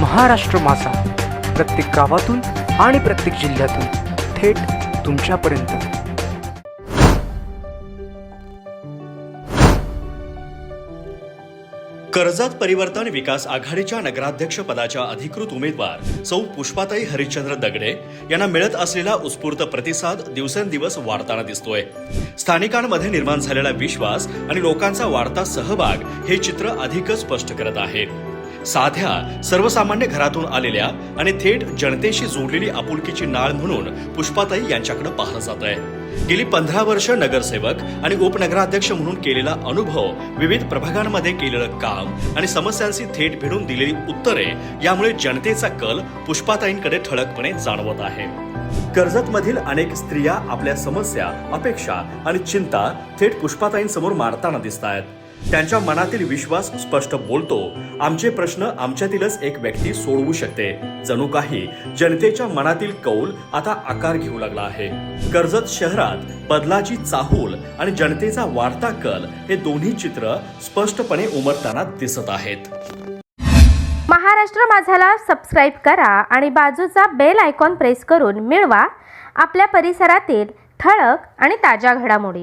महाराष्ट्र माझा. प्रत्येक गावातून आणि प्रत्येक जिल्ह्यातून थेट तुमच्यापर्यंत. कर्जत परिवर्तन विकास आघाडीच्या नगराध्यक्ष पदाच्या अधिकृत उमेदवार सौ पुष्पाताई हरिश्चंद्र दगडे यांना मिळत असलेला उत्स्फूर्त प्रतिसाद दिवसेंदिवस वाढताना दिसतोय. स्थानिकांमध्ये निर्माण झालेला विश्वास आणि लोकांचा वाढता सहभाग हे चित्र अधिकच स्पष्ट करत आहे. साध्या सर्वसामान्य घरातून आलेल्या आणि थेट जनतेशी जोडलेली आपुलकीची नाळ म्हणून पुष्पाताई यांच्याकडे पाहिलं जात आहे. गेली पंधरा वर्ष नगरसेवक आणि उपनगराध्यक्ष म्हणून केलेला अनुभव विविध प्रभागांमध्ये केलेलं काम आणि समस्यांशी थेट भिडून दिलेली उत्तरे यामुळे जनतेचा कल पुष्पाताईंकडे ठळकपणे जाणवत आहे. कर्जतमधील अनेक स्त्रिया आपल्या समस्या अपेक्षा आणि चिंता थेट पुष्पाताईंसमोर मारताना दिसत आहेत त्यांच्या मनातील विश्वास स्पष्ट बोलतो. आमचे प्रश्न आमच्यातीलच एक व्यक्ती सोडवू शकते. जणू काही जनतेच्या मनातील कौल आता आकार घेऊ लागला आहे. कर्जत शहरात बदलाची चाहूल आणि जनतेचा वाढता कल हे दोन्ही चित्र स्पष्टपणे उमरताना दिसत आहेत. महाराष्ट्र माझाला सबस्क्राईब करा आणि बाजूचा बेल आयकॉन प्रेस करून मिळवा. आपल्या परिसरातील ठळक आणि ताज्या घडामोडी.